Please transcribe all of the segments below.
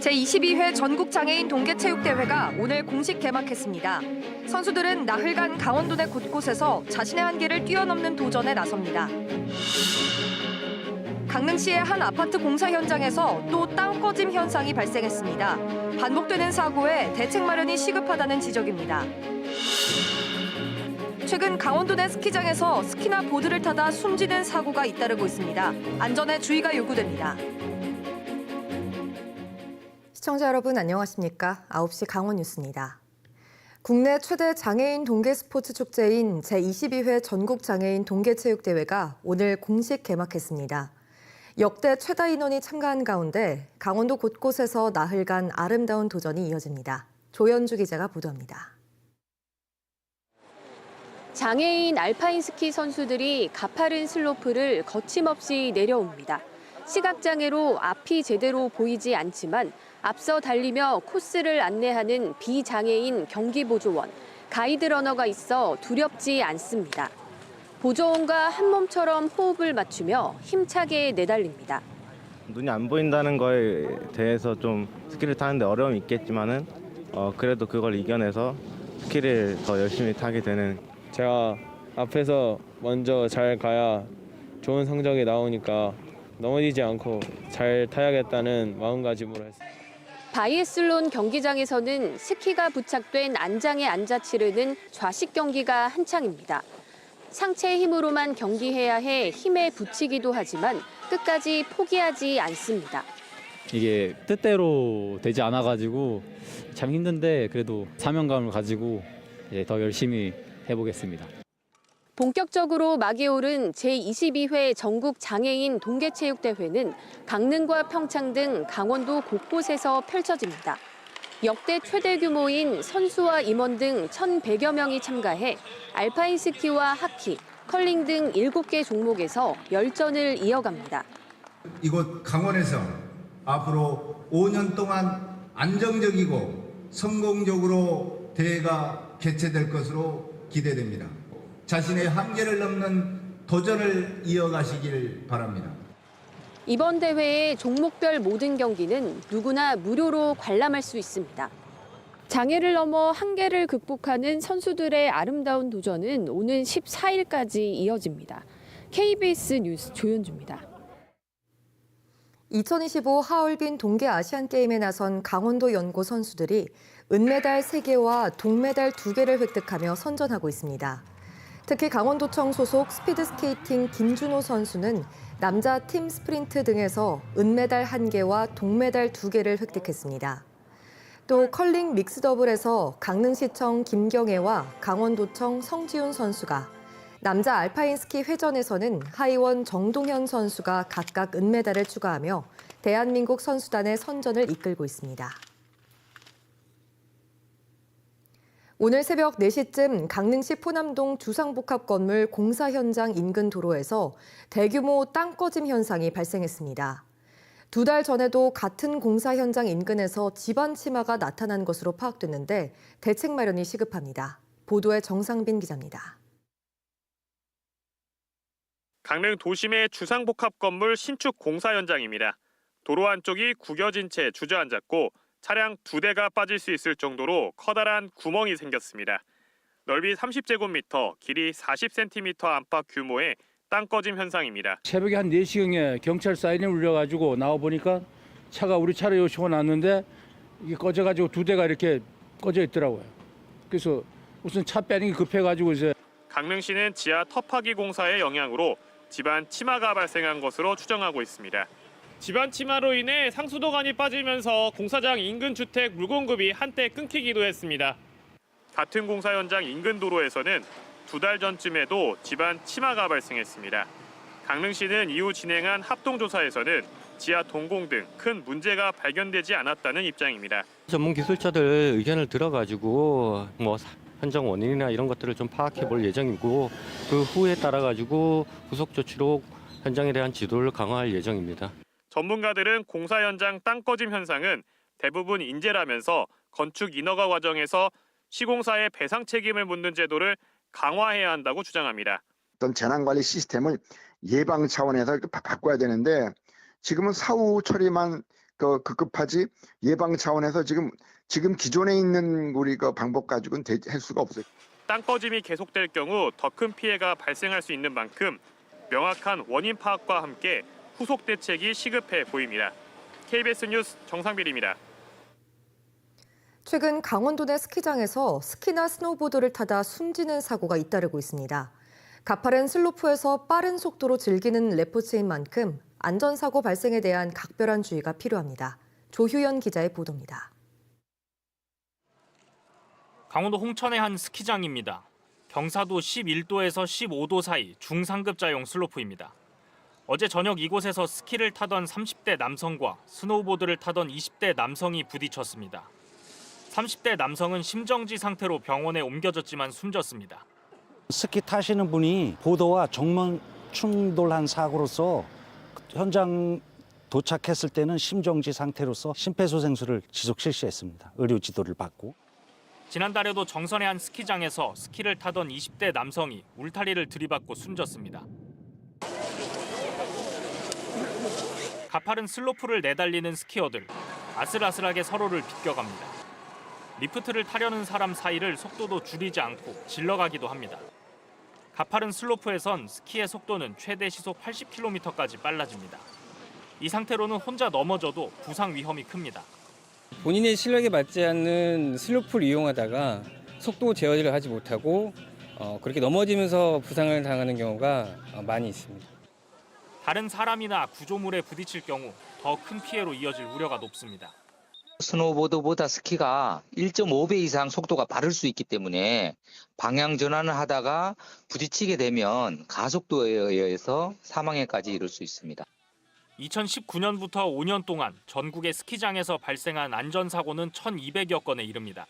제22회 전국장애인 동계체육대회가 오늘 공식 개막했습니다. 선수들은 나흘간 강원도 내 곳곳에서 자신의 한계를 뛰어넘는 도전에 나섭니다. 강릉시의 한 아파트 공사 현장에서 또 땅 꺼짐 현상이 발생했습니다. 반복되는 사고에 대책 마련이 시급하다는 지적입니다. 최근 강원도 내 스키장에서 스키나 보드를 타다 숨지는 사고가 잇따르고 있습니다. 안전에 주의가 요구됩니다. 시청자 여러분 안녕하십니까? 9시 강원 뉴스입니다. 국내 최대 장애인 동계 스포츠 축제인 제22회 전국 장애인 동계 체육 대회가 오늘 공식 개막했습니다. 역대 최다 인원이 참가한 가운데 강원도 곳곳에서 나흘간 아름다운 도전이 이어집니다. 조현주 기자가 보도합니다. 장애인 알파인 스키 선수들이 가파른 슬로프를 거침없이 내려옵니다. 시각장애로 앞이 제대로 보이지 않지만 앞서 달리며 코스를 안내하는 비장애인 경기보조원, 가이드 러너가 있어 두렵지 않습니다. 보조원과 한 몸처럼 호흡을 맞추며 힘차게 내달립니다. 눈이 안 보인다는 거에 대해서 좀 스키를 타는데 어려움이 있겠지만은 어, 그래도 그걸 이겨내서 스키를 더 열심히 타게 되는 제가 앞에서 먼저 잘 가야 좋은 성적이 나오니까 넘어지지 않고 잘 타야겠다는 마음가짐으로 했습니다. 바이애슬론 경기장에서는 스키가 부착된 안장에 앉아 치르는 좌식 경기가 한창입니다. 상체 힘으로만 경기해야 해 힘에 부치기도 하지만 끝까지 포기하지 않습니다. 이게 뜻대로 되지 않아가지고 참 힘든데 그래도 사명감을 가지고 이제 더 열심히 해보겠습니다. 본격적으로 막이 오른 제22회 전국 장애인 동계체육대회는 강릉과 평창 등 강원도 곳곳에서 펼쳐집니다. 역대 최대 규모인 선수와 임원 등 1,100여 명이 참가해 알파인 스키와 하키, 컬링 등 7개 종목에서 열전을 이어갑니다. 이곳 강원에서 앞으로 5년 동안 안정적이고 성공적으로 대회가 개최될 것으로 기대됩니다. 자신의 한계를 넘는 도전을 이어가시길 바랍니다. 이번 대회의 종목별 모든 경기는 누구나 무료로 관람할 수 있습니다. 장애를 넘어 한계를 극복하는 선수들의 아름다운 도전은 오는 14일까지 이어집니다. KBS 뉴스 조현주입니다. 2025 하얼빈 동계 아시안 게임에 나선 강원도 연고 선수들이 은메달 3개와 동메달 2개를 획득하며 선전하고 있습니다. 특히 강원도청 소속 스피드스케이팅 김준호 선수는 남자 팀 스프린트 등에서 은메달 1개와 동메달 2개를 획득했습니다. 또 컬링 믹스 더블에서 강릉시청 김경애와 강원도청 성지훈 선수가 남자 알파인 스키 회전에서는 하이원 정동현 선수가 각각 은메달을 추가하며 대한민국 선수단의 선전을 이끌고 있습니다. 오늘 새벽 4시쯤 강릉시 포남동 주상복합 건물 공사 현장 인근 도로에서 대규모 땅 꺼짐 현상이 발생했습니다. 두 달 전에도 같은 공사 현장 인근에서 집안 치마가 나타난 것으로 파악됐는데 대책 마련이 시급합니다. 보도에 정상빈 기자입니다. 강릉 도심의 주상복합 건물 신축 공사 현장입니다. 도로 한쪽이 구겨진 채 주저앉았고 차량 두 대가 빠질 수 있을 정도로 커다란 구멍이 생겼습니다. 넓이 30제곱미터, 길이 40cm 안팎 규모의 땅 꺼짐 현상입니다. 새벽에 한 4시경에 경찰 사이렌 울려가지고 나와보니까 차가 우리 차를 요시고 났는데 이게 꺼져가지고 두 대가 이렇게 꺼져 있더라고요. 그래서 우선 차 빼는 게 급해가지고 이제 강릉시는 지하 터파기 공사의 영향으로 집안 치마가 발생한 것으로 추정하고 있습니다. 집안 치마로 인해 상수도관이 빠지면서 공사장 인근 주택 물 공급이 한때 끊기기도 했습니다. 같은 공사 현장 인근 도로에서는 두 달 전쯤에도 집안 치마가 발생했습니다. 강릉시는 이후 진행한 합동조사에서는 지하 동공 등 큰 문제가 발견되지 않았다는 입장입니다. 전문 기술자들 의견을 들어가지고 뭐 사- 현장 원인이나 이런 것들을 좀 파악해 볼 예정이고 그 후에 따라 가지고 후속 조치로 현장에 대한 지도를 강화할 예정입니다. 전문가들은 공사 현장 땅 꺼짐 현상은 대부분 인재라면서 건축 인허가 과정에서 시공사의 배상 책임을 묻는 제도를 강화해야 한다고 주장합니다. 어떤 재난관리 시스템을 예방 차원에서 바- 바꿔야 되는데 지금은 사후 처리만 그 급급하지 예방 차원에서 지금 지금 기존에 있는 우리 그 방법 가지고는 되- 할 수가 없어요. 땅 꺼짐이 계속될 경우 더 큰 피해가 발생할 수 있는 만큼 명확한 원인 파악과 함께 후속 대책이 시급해 보입니다. KBS 뉴스 정상빈입니다. 최근 강원도 내 스키장에서 스키나 스노보드를 타다 숨지는 사고가 잇따르고 있습니다. 가파른 슬로프에서 빠른 속도로 즐기는 레포츠인 만큼 안전사고 발생에 대한 각별한 주의가 필요합니다. 조휴연 기자의 보도입니다. 강원도 홍천의 한 스키장입니다. 경사도 11도에서 15도 사이 중상급자용 슬로프입니다. 어제 저녁 이곳에서 스키를 타던 30대 남성과 스노우보드를 타던 20대 남성이 부딪혔습니다. 30대 남성은 심정지 상태로 병원에 옮겨졌지만 숨졌습니다. 스키 타시는 분이 보도와 정면 충돌한 사고로서 현장 도착했을 때는 심정지 상태로서 심폐소생술을 지속 실시했습니다. 의료 지도를 받고. 지난달에도 정선의 한 스키장에서 스키를 타던 20대 남성이 울타리를 들이받고 숨졌습니다. 가파른 슬로프를 내달리는 스키어들 아슬아슬하게 서로를 비껴갑니다. 리프트를 타려는 사람 사이를 속도도 줄이지 않고 질러가기도 합니다. 가파른 슬로프에선 스키의 속도는 최대 시속 80km까지 빨라집니다. 이 상태로는 혼자 넘어져도 부상 위험이 큽니다. 본인의 실력에 맞지 않는 슬로프를 이용하다가 속도 제어를 하지 못하고 어, 그렇게 넘어지면서 부상을 당하는 경우가 어, 많이 있습니다. 다른 사람이나 구조물에 부딪힐 경우 더 큰 피해로 이어질 우려가 높습니다. 스노보드보다 스키가 1.5배 이상 속도가 빠를 수 있기 때문에 방향 전환을 하다가 부딪히게 되면 가속도에 의해서 사망에까지 이를 수 있습니다. 2019년부터 5년 동안 전국의 스키장에서 발생한 안전사고는 1,200여 건에 이릅니다.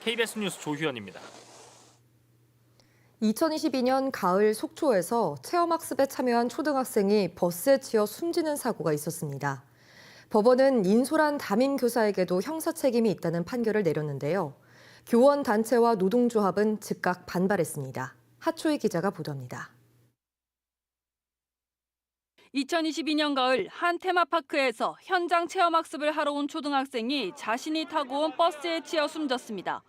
KBS 뉴스 조휴연입니다. 2022년 가을 속초에서 체험학습에 참여한 초등학생이 버스에 치여 숨지는 사고가 있었습니다. 법원은 인솔한 담임 교사에게도 형사 책임이 있다는 판결을 내렸는데요. 교원 단체와 노동조합은 즉각 반발했습니다. 하초희 기자가 보도합니다. 2022년 가을 한 테마파크에서 현장 체험학습을 하러 온 초등학생이 자신이 타고 온 버스에 치여 숨졌습니다.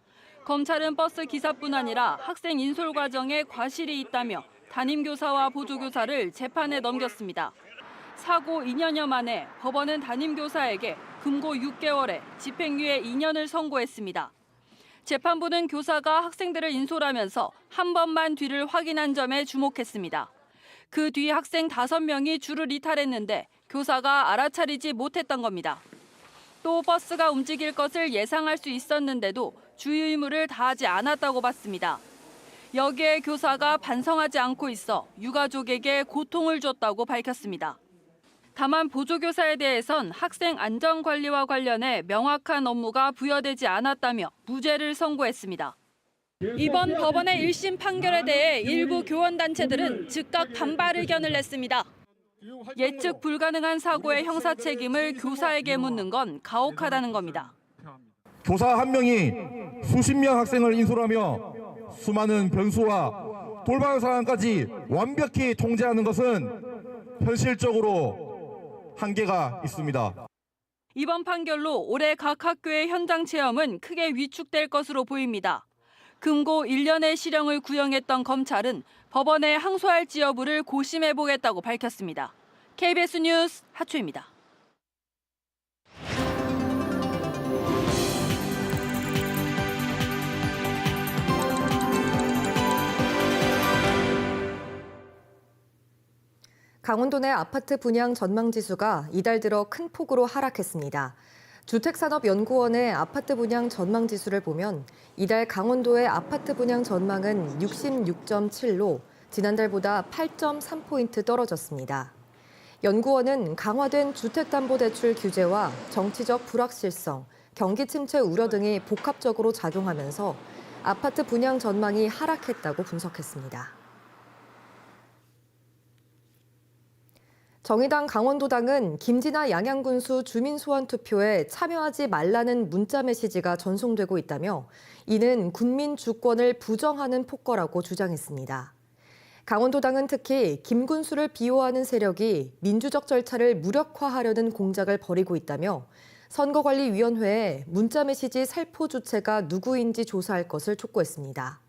검찰은 버스 기사뿐 아니라 학생 인솔 과정에 과실이 있다며 담임교사와 보조교사를 재판에 넘겼습니다. 사고 2년여 만에 법원은 담임교사에게 금고 6개월에 집행유예 2년을 선고했습니다. 재판부는 교사가 학생들을 인솔하면서 한 번만 뒤를 확인한 점에 주목했습니다. 그 뒤 학생 5명이 줄을 이탈했는데 교사가 알아차리지 못했던 겁니다. 또 버스가 움직일 것을 예상할 수 있었는데도 주의 의무를 다하지 않았다고 봤습니다. 여기에 교사가 반성하지 않고 있어 유가족에게 고통을 줬다고 밝혔습니다. 다만 보조교사에 대해선 학생 안전 관리와 관련해 명확한 업무가 부여되지 않았다며 무죄를 선고했습니다. 이번 법원의 1심 판결에 대해 일부 교원단체들은 즉각 반발 의견을 냈습니다. 예측 불가능한 사고의 형사 책임을 교사에게 묻는 건 가혹하다는 겁니다. 교사 한 명이 수십 명 학생을 인솔하며 수많은 변수와 돌발 상황까지 완벽히 통제하는 것은 현실적으로 한계가 있습니다. 이번 판결로 올해 각 학교의 현장 체험은 크게 위축될 것으로 보입니다. 금고 1년의 실형을 구형했던 검찰은 법원에 항소할지 여부를 고심해 보겠다고 밝혔습니다. KBS 뉴스 하초입니다. 강원도 내 아파트 분양 전망 지수가 이달 들어 큰 폭으로 하락했습니다. 주택산업연구원의 아파트 분양 전망 지수를 보면 이달 강원도의 아파트 분양 전망은 66.7로 지난달보다 8.3포인트 떨어졌습니다. 연구원은 강화된 주택담보대출 규제와 정치적 불확실성, 경기 침체 우려 등이 복합적으로 작용하면서 아파트 분양 전망이 하락했다고 분석했습니다. 정의당 강원도당은 김진아 양양군수 주민소환 투표에 참여하지 말라는 문자 메시지가 전송되고 있다며 이는 군민 주권을 부정하는 폭거라고 주장했습니다. 강원도당은 특히 김 군수를 비호하는 세력이 민주적 절차를 무력화하려는 공작을 벌이고 있다며 선거관리위원회에 문자 메시지 살포 주체가 누구인지 조사할 것을 촉구했습니다.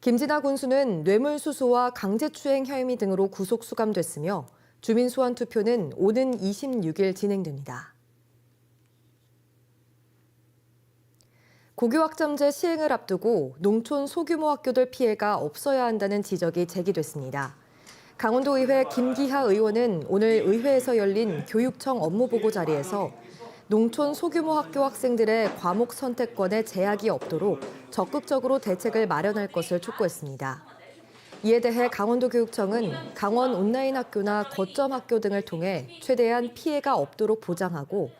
김진아 군수는 뇌물수수와 강제추행 혐의 등으로 구속 수감됐으며 주민 소환 투표는 오는 26일 진행됩니다. 고교학점제 시행을 앞두고 농촌 소규모 학교들 피해가 없어야 한다는 지적이 제기됐습니다. 강원도의회 김기하 의원은 오늘 의회에서 열린 교육청 업무보고 자리에서 농촌 소규모 학교 학생들의 과목 선택권에 제약이 없도록 적극적으로 대책을 마련할 것을 촉구했습니다. 이에 대해 강원도교육청은 강원 온라인 학교나 거점 학교 등을 통해 최대한 피해가 없도록 보장하고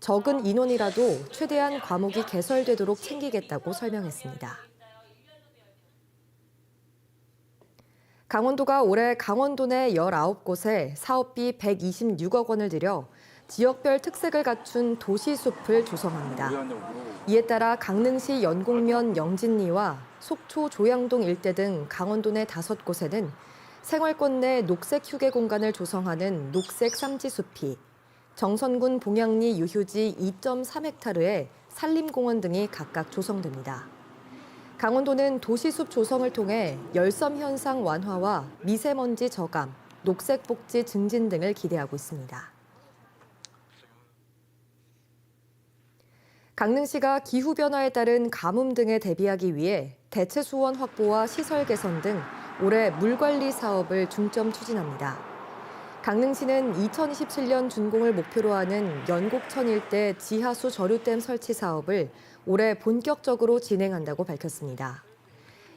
적은 인원이라도 최대한 과목이 개설되도록 챙기겠다고 설명했습니다. 강원도가 올해 강원도 내 19곳에 사업비 126억 원을 들여 지역별 특색을 갖춘 도시숲을 조성합니다. 이에 따라 강릉시 연곡면 영진리와 속초 조양동 일대 등 강원도 내 다섯 곳에는 생활권 내 녹색 휴게 공간을 조성하는 녹색 삼지숲이 정선군 봉양리 유휴지 2.3헥타르에 산림공원 등이 각각 조성됩니다. 강원도는 도시숲 조성을 통해 열섬 현상 완화와 미세먼지 저감, 녹색 복지 증진 등을 기대하고 있습니다. 강릉시가 기후변화에 따른 가뭄 등에 대비하기 위해 대체 수원 확보와 시설 개선 등 올해 물 관리 사업을 중점 추진합니다. 강릉시는 2027년 준공을 목표로 하는 연곡천 일대 지하수 저류댐 설치 사업을 올해 본격적으로 진행한다고 밝혔습니다.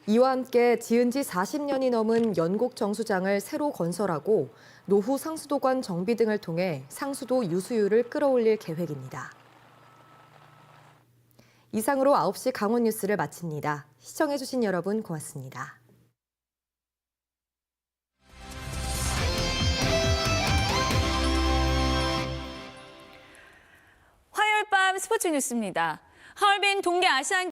이와 함께 지은 지 40년이 넘은 연곡 정수장을 새로 건설하고 노후 상수도관 정비 등을 통해 상수도 유수율을 끌어올릴 계획입니다. 이상으로 9시 강원 뉴스를 마칩니다. 시청해주신 여러분 고맙습니다. 화요일 밤 스포츠 뉴스입니다. 하얼빈 동계 아시안